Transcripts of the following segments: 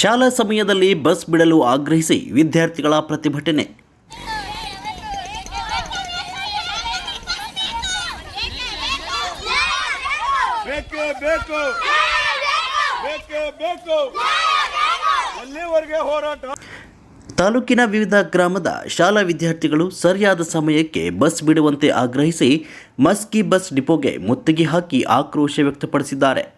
ಶಾಲಾ ಸಮಯದಲ್ಲಿ ಬಸ್ ಬಿಡಲು ಆಗ್ರಹಿಸಿ ವಿದ್ಯಾರ್ಥಿಗಳ ಪ್ರತಿಭಟನೆ. ತಾಲೂಕಿನ ವಿವಿಧ ಗ್ರಾಮದ ಶಾಲಾ ವಿದ್ಯಾರ್ಥಿಗಳು ಸರಿಯಾದ ಸಮಯಕ್ಕೆ ಬಸ್ ಬಿಡುವಂತೆ ಆಗ್ರಹಿಸಿ ಮಸ್ಕಿ ಬಸ್ ಡಿಪೋಗೆ ಮುತ್ತಿಗೆ ಹಾಕಿ ಆಕ್ರೋಶ ವ್ಯಕ್ತಪಡಿಸಿದ್ದಾರೆ.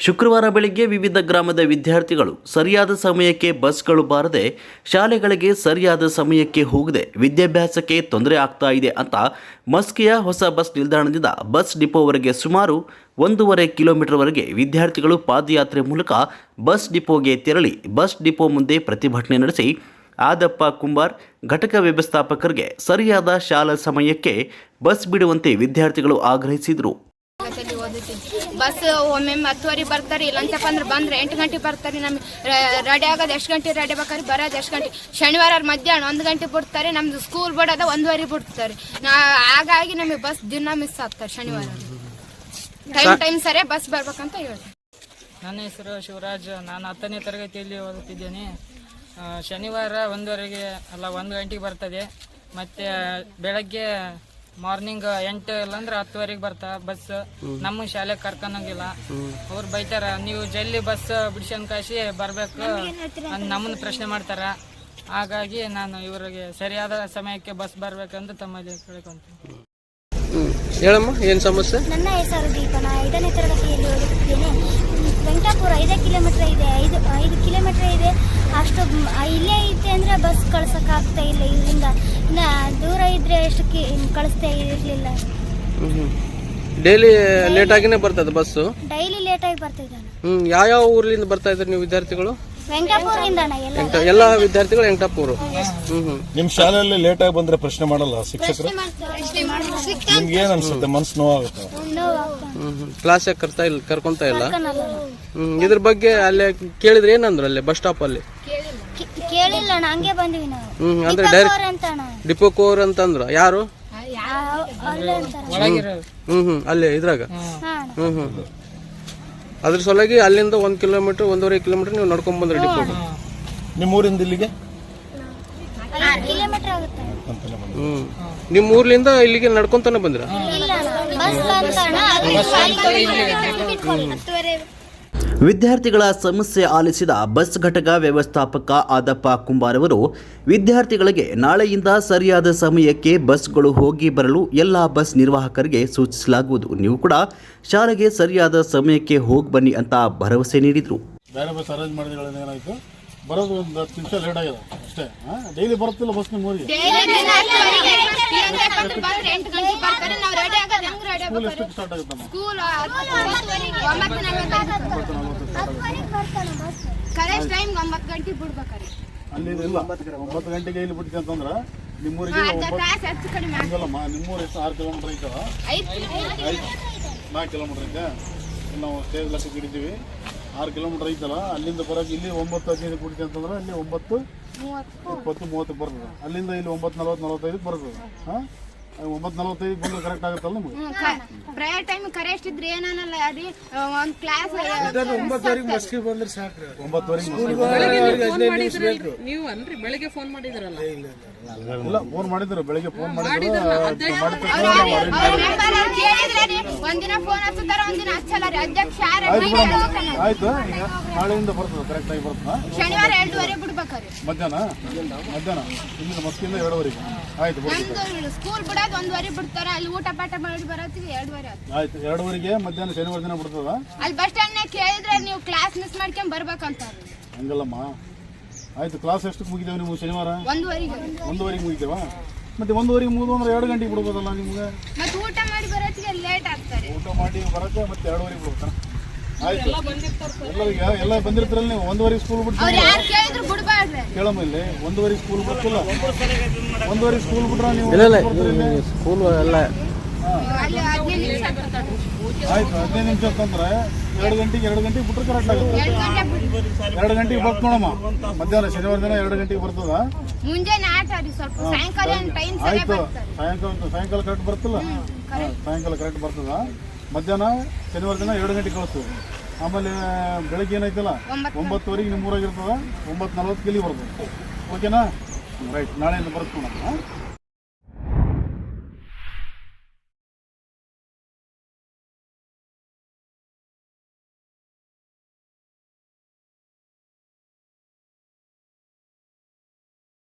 ಶುಕ್ರವಾರ ಬೆಳಗ್ಗೆ ವಿವಿಧ ಗ್ರಾಮದ ವಿದ್ಯಾರ್ಥಿಗಳು ಸರಿಯಾದ ಸಮಯಕ್ಕೆ ಬಸ್ಗಳು ಬಾರದೆ ಶಾಲೆಗಳಿಗೆ ಸರಿಯಾದ ಸಮಯಕ್ಕೆ ಹೋಗದೆ ವಿದ್ಯಾಭ್ಯಾಸಕ್ಕೆ ತೊಂದರೆ ಆಗ್ತಾ ಇದೆ ಅಂತ ಮಸ್ಕಿಯ ಹೊಸ ಬಸ್ ನಿಲ್ದಾಣದಿಂದ ಬಸ್ ಡಿಪೋವರೆಗೆ ಸುಮಾರು ಒಂದೂವರೆ ಕಿಲೋಮೀಟರ್ವರೆಗೆ ವಿದ್ಯಾರ್ಥಿಗಳು ಪಾದಯಾತ್ರೆ ಮೂಲಕ ಬಸ್ ಡಿಪೋಗೆ ತೆರಳಿ ಬಸ್ ಡಿಪೋ ಮುಂದೆ ಪ್ರತಿಭಟನೆ ನಡೆಸಿ ಆದಪ್ಪ ಕುಂಬಾರ್, ಘಟಕ ವ್ಯವಸ್ಥಾಪಕರಿಗೆ ಸರಿಯಾದ ಶಾಲಾ ಸಮಯಕ್ಕೆ ಬಸ್ ಬಿಡುವಂತೆ ವಿದ್ಯಾರ್ಥಿಗಳು ಆಗ್ರಹಿಸಿದರು. ಬಸ್ ಒಮ್ಮೆ ಹತ್ತುವರೆ ಬರ್ತಾರೆ ಇಲ್ಲಂತಪ್ಪ ಅಂದ್ರೆ ಬಂದ್ರೆ ಎಂಟು ಗಂಟೆ ಬರ್ತಾರೆ ನಮ್ಗೆ. ರೆಡಿ ಆಗೋದು ಎಷ್ಟು ಗಂಟೆ ರೆಡಿ ಬೇಕಾದ್ರೆ ಬರೋದು ಎಷ್ಟು ಗಂಟೆ. ಶನಿವಾರ ಮಧ್ಯಾಹ್ನ ಒಂದು ಗಂಟೆ ಬಿಡ್ತಾರೆ ನಮ್ದು ಸ್ಕೂಲ್ ಬಿಡೋದ ಒಂದುವರೆ ಬಿಡ್ತಾರೆ. ನಾ ಹಾಗಾಗಿ ನಮಗೆ ಬಸ್ ದಿನ ಮಿಸ್ ಆಗ್ತಾರೆ ಶನಿವಾರ. ಟೈಮ್ ಟೈಮ್ ಸರಿ ಬಸ್ ಬರ್ಬೇಕಂತ ಹೇಳ್ತಾರೆ ನನ್ನ ಹೆಸರು ಶಿವರಾಜ್ ನಾನು ಹತ್ತನೇ ತರಗತಿಯಲ್ಲಿ ಓದುತ್ತಿದ್ದೇನೆ. ಶನಿವಾರ ಒಂದುವರೆಗೆ ಅಲ್ಲ ಒಂದು ಗಂಟೆಗೆ ಬರ್ತದೆ. ಮತ್ತು ಬೆಳಗ್ಗೆ ಮಾರ್ನಿಂಗ್ ಎಂಟು ಇಲ್ಲಾಂದ್ರೆ ಹತ್ತುವರೆಗೆ ಬರ್ತಾ ಬಸ್ ನಮ್ಮ ಶಾಲೆಗೆ ಕರ್ಕೊಂಡೋಗಿಲ್ಲ. ಅವ್ರು ಬೈತಾರ ನೀವು ಜಲ್ದಿ ಬಸ್ ಬಿಡ್ಸ್ಕೊಂಡ್ ಕಾಸಿ ಬರಬೇಕು. ನಮ್ಮನ್ನ ನಮ್ಮನ್ನು ಪ್ರಶ್ನೆ ಮಾಡ್ತಾರ. ಹಾಗಾಗಿ ನಾನು ಇವರಿಗೆ ಸರಿಯಾದ ಸಮಯಕ್ಕೆ ಬಸ್ ಬರಬೇಕಂತ ತಮ್ಮಲ್ಲಿ ಕೇಳ್ಕೊಂತೀನಿ. ಹೇಳಮ್ಮ ಏನು ಸಮಸ್ಯೆ? ನನ್ನ ಹೆಸರು ದೀಪ ನಾ ಐದನೇ ತರಗತಿಯಲ್ಲಿ ಓದುತ್ತಿದ್ದೇನೆ. ವೆಂಕಟಾಪುರ ಐದೇ ಕಿಲೋಮೀಟರ್ ಇದೆ. ಐದು ಐದು ಕಿಲೋಮೀಟರ್ ಇದೆ. ಅಷ್ಟು ಇಲ್ಲೇ ಐತೆ ಅಂದರೆ ಬಸ್ ಕಳ್ಸೋಕ್ಕಾಗ್ತಾ ಇಲ್ಲ ಇದರಿಂದ ಇನ್ನು ದೂರ ಇದ್ದರೆ ಎಷ್ಟು ಕಿ ಕಳಿಸ್ತಾ ಇರಲಿಲ್ಲ ಡೈಲಿ ಲೇಟ್ ಆಗಿನೇ ಬರ್ತದೆ ಬಸ್ಸು ಡೈಲಿ ಲೇಟಾಗಿ ಬರ್ತಿದ್ದಾನೆ. ಹ್ಮ್ ಯಾವ್ಯಾವ ಊರ್ಲಿಂದ ಬರ್ತಾ ಇದ್ರಿ ನೀವು ವಿದ್ಯಾರ್ಥಿಗಳು? ವೆಂಕಟಾಪುರದಿಂದ ಅಣ್ಣ ಎಲ್ಲ. ಎಂಟ ಎಲ್ಲ ವಿದ್ಯಾರ್ಥಿಗಳು ಎಂಟಪ್ಪೂರು ಹ್ಮ್ ಹ್ಮ್ ನಿಮ್ ಶಾಲೆಯಲ್ಲಿ ಲೇಟ್ ಆಗಿ ಬಂದ್ರೆ ಪ್ರಶ್ನೆ ಮಾಡಲ್ಲ ಶಿಕ್ಷಕರು? ನಿಮ್ಗೆ ಏನ್ ಅನ್ಸುತ್ತೆ? ಮನ್ಸು ನೋವಾಗುತ್ತೆ? ಹ್ಮ್ ಹ್ಮ್ ಕ್ಲಾಸಿಗೆ ಕರ್ತಾ ಇಲ್ಲ ಕರ್ಕೊಂತ ಇಲ್ಲ. ಹ್ಮ್ ಇದ್ರ ಬಗ್ಗೆ ಅಲ್ಲೇ ಕೇಳಿದ್ರೆ ಏನಂದ್ರು ಅಲ್ಲೇ ಬಸ್ ಸ್ಟಾಪ್ ಅಲ್ಲಿ? ಕೇಳಿಲ್ಲ ಅಣ್ಣ ಹಂಗೆ ಬಂದ್ವಿ ನಾವು. ಹ್ಮ್ ಅಂದ್ರೆ ಡೈರೆಕ್ಟ್ ಡಿಪೋ ಕೋರ್ ಅಂತಂದ್ರು ಯಾರು? ಹ್ಮ್ ಹ್ಮ್ ಅಲ್ಲೇ ಇದ್ರಾಗ. ಹ್ಮ್ ಹ್ಮ್. ಅದ್ರ ಸಲುವಾಗಿ ಅಲ್ಲಿಂದ ಒಂದ್ ಕಿಲೋಮೀಟರ್ ಒಂದೂವರೆ ಕಿಲೋಮೀಟರ್ ನೀವು ನಡ್ಕೊಂಡ್ ಬಂದ್ರೆ ಡಿಪೋ ನಿಮ್ ಊರಿಂದ ಇಲ್ಲಿಗೆ? ಐದು ಕಿಲೋಮೀಟರ್ ಆಗುತ್ತೆ ಅಂತಾನೆ ಬಂದ್ರು. ಹ್ಮ್ ನಿಮ್ ಊರ್ಲಿಂದ ಇಲ್ಲಿಗೆ. ನಡ್ಕೊಂತಾನೆ ಬಂದ್ರ ವಿದ್ಯಾರ್ಥಿಗಳ ಸಮಸ್ಯೆ ಆಲಿಸಿದ ಬಸ್ ಘಟಕ ವ್ಯವಸ್ಥಾಪಕ ಆದಪ್ಪ ಕುಂಬಾರ್ ಅವರು, ವಿದ್ಯಾರ್ಥಿಗಳಿಗೆ ನಾಳೆಯಿಂದ ಸರಿಯಾದ ಸಮಯಕ್ಕೆ ಬಸ್ಗಳು ಹೋಗಿ ಬರಲು ಎಲ್ಲ ಬಸ್ ನಿರ್ವಾಹಕರಿಗೆ ಸೂಚಿಸಲಾಗುವುದು. ನೀವು ಕೂಡ ಶಾಲೆಗೆ ಸರಿಯಾದ ಸಮಯಕ್ಕೆ ಹೋಗಿ ಬನ್ನಿ ಅಂತ ಭರವಸೆ ನೀಡಿದರು. ಬೇರೆ ಬಸ್ ಅರೇಂಜ್ ಬರೋದು ಒಂದು ಹತ್ತು ನಿಮಿಷ ಲೇಟ್ ಆಗಿದೆ ಅಷ್ಟೇ. ಡೈಲಿ ಬರುತ್ತಿಲ್ಲ ಬಸ್ ನಿಮ್ಮ ಊರಿಗೆ ಸ್ಕೂಲ್ ಎಷ್ಟಕ್ಕೆ ಸ್ಟಾರ್ಟ್ ಆಗುತ್ತಮ್ಮ ಕರೆಕ್ಟ್ ಟೈಮ್ ಒಂಬತ್ತು ಗಂಟೆ ಬಿಡ್ಬೇಕಾರೆ. ಅಲ್ಲಿ ಇಲ್ಲ. ಒಂಬತ್ತು ಗಂಟೆಗೆ ಇಲ್ಲಿ ಬಿಡ್ತೀವಿ ಅಂತಂದ್ರೆ ನಿಮ್ಮೂರಿಗೆ ಹಂಗಲ್ಲಮ್ಮ ನಿಮ್ಮೂರು ಎಷ್ಟು ಆರು ಕಿಲೋಮೀಟರ್ ಐತಲ್ಲ? ಐದು. ಐದು ನಾಲ್ಕು ಕಿಲೋಮೀಟರ್ ಐತೆ. ನಾವು ಸ್ಟೇಜ್ ಲಕ್ಷ ಹಿಡಿತೀವಿ ಆರು ಕಿಲೋಮೀಟರ್ ಐತಲ್ಲ ಅಲ್ಲಿಂದ ಬರೋಕೆ ಇಲ್ಲಿ ಒಂಬತ್ತು ಹದಿನೈದು ಬಿಡ್ತೀವಿ ಅಂತಂದ್ರೆ ಅಲ್ಲಿ ಒಂಬತ್ತು ಇಪ್ಪತ್ತು ಮೂವತ್ತು ಬರ್ತದೆ. ಅಲ್ಲಿಂದ ಇಲ್ಲಿ ಒಂಬತ್ತು ನಲ್ವತ್ತು ನಲ್ವತ್ತೈದು ಬರ್ತದೆ. ಹಾಂ? ಒಂಬತ್ತು ಬಂದ್ರೆ ಕರೆಕ್ಟ್ ಆಗುತ್ತಲ್ಲ ನಿಮಗೆ? ಪ್ರೇಯರ್ ಟೈಮ್ ಕರೆಕ್ಟ್ ಇದ್ರೆ ಏನನ್ನಲ್ಲ ರೀ ಒಂದು ಕ್ಲಾಸ್ ಒಂಬತ್ತುವರೆಗೆ ನೀವು ಅನ್ರಿ ಬೆಳಿಗ್ಗೆ ಫೋನ್ ಮಾಡಿದ್ರಲ್ಲ? ಇಲ್ಲ ಫೋನ್ ಮಾಡಿದ್ರು ಬೆಳಿಗ್ಗೆ ಫೋನ್ ಮಾಡಿದ್ರು ಮಾಡಿದ ತಕ್ಷಣ ನಾವು arrange ಮಾಡಿ- ಒಂದಿನ ಫೋನ್ ಹಚ್ಚುತ್ತಾರ ಒಂದಿನ ಹಚ್ಚಲ್ಲ ರೀ. ಅಧ್ಯಕ್ಷ ಯಾರ್? ಆಯ್ತು ನಾಳೆಯಿಂದ ಬರ್ತದೆ ಕರೆಕ್ಟ್ ಆಗಿ ಬರ್ತದೆ? ಶನಿವಾರ ಎರಡೂವರೆ ಬಿಡ್ಬೇಕಾರೆ. ಮಧ್ಯಾಹ್ನ? ಮಧ್ಯಾಹ್ನ? ಮಸ್ಕಿಂದ ಎರಡುವರೆಗೆ. ಆಯ್ತು ಸ್ಕೂಲ್ ನಮ್ದು ಬಿಡೋದು ಒಂದುವರೆ ಬಿಡ್ತಾರ ಅಲ್ಲಿ ಊಟ ಪಾಠ ಮಾಡಿ ಬರತ್ತೀವಿ ಎರಡುವರೆ ಆಯ್ತು ಆಯ್ತು ಎರಡುವರೆಗೆ ಮಧ್ಯಾಹ್ನ ಶನಿವಾರ ದಿನ ಬಿಡ್ತದ? ಅಲ್ಲಿ ಬಸ್ ಸ್ಟ್ಯಾಂಡ್ ಕೇಳಿದ್ರೆ ನೀವು ಕ್ಲಾಸ್ ಮಿಸ್ ಮಾಡ್ಕೊಂಡ್ ಬರ್ಬೇಕಂತ ಹಂಗಲ್ಲಮ್ಮ. ಆಯ್ತು ಕ್ಲಾಸ್ ಎಷ್ಟಕ್ಕೆ ಮುಗಿದೇವೆ ನೀವು ಶನಿವಾರ? ಒಂದುವರೆಗೆ. ಒಂದೂವರೆಗೆ ಮುಗಿತೇವಾ ಮತ್ತೆ ಒಂದುವರೆಗೆ ಮುಗಿದು ಅಂದ್ರೆ ಎರಡು ಗಂಟೆಗೆ ಬಿಡ್ಬೋದಲ್ಲ ನಿಮ್ಗೆ? ಮತ್ತೆ ಊಟ ಮಾಡಿ ಬರೋತ್ತಿಗೆ ಲೇಟ್ ಆಗ್ತಾರೆ. ಊಟ ಮಾಡಿ ಬರಕ್ಕೆ ಮತ್ತೆ ಎರಡುವರೆಗೆ ಬಿಡ್ತಾರ ಆಯ್ತು. ಎಲ್ಲರಿಗೆ ಎಲ್ಲ ಬಂದಿರ್ತಾರಲ್ಲ ನೀವು ಒಂದುವರೆಗೆ ಸ್ಕೂಲ್ ಅವ್ರು ಬಿಡ್ತೀವಿ ಯಾರು ಕೇಳಿದ್ರು ಕೇಳಮ್ಮ ಇಲ್ಲಿ. ಒಂದುವರೆಗೆ ಸ್ಕೂಲ್ ಬಿಟ್ಟಿಲ್ಲ ಒಂದೂವರೆ ಸ್ಕೂಲ್ ಬಿಟ್ರ ನೀವು? ಸ್ಕೂಲ್ ಎಲ್ಲ. ಆಯ್ತು ಹದಿನೈದು ನಿಮಿಷ ಅಂತಂದ್ರೆ ಎರಡು ಗಂಟೆಗೆ ಎರಡು ಗಂಟೆಗೆ ಬಿಟ್ರೆ ಕರೆಕ್ಟ್ ಆಗುತ್ತೆ. ಎರಡು ಗಂಟೆಗೆ ಬರ್ತ ನೋಡಮ್ಮ. ಮಧ್ಯಾಹ್ನ ಶನಿವಾರ ದಿನ ಎರಡು ಗಂಟೆಗೆ ಬರ್ತದ. ಆಯ್ತು. ಬರ್ತಾರೆ ಸಾಯಂಕಾಲ ಸಾಯಂಕಾಲ ಕರೆಕ್ಟ್ ಬರ್ತಲ್ಲ? ಸಾಯಂಕಾಲ ಕರೆಕ್ಟ್ ಬರ್ತದ. ಮಧ್ಯಾಹ್ನ ಶನಿವಾರ ದಿನ ಎರಡು ಗಂಟೆಗೆ ಕಳಿಸ್ತೀವಿ. ಆಮೇಲೆ ಬೆಳಗ್ಗೆ ಏನೈತಲ್ಲ ಒಂಬತ್ತು ಒಂಬತ್ತುವರೆಗೆ ನಿಮ್ಮ ಊರಾಗ ಇರ್ತದ ಒಂಬತ್ತು ನಲ್ವತ್ತು ಇಲ್ಲಿ ಬರ್ತದೆ. ಓಕೆನಾ ರೈಟ್ ನಾಳೆಯಿಂದ ಬರ್ತೀನಿ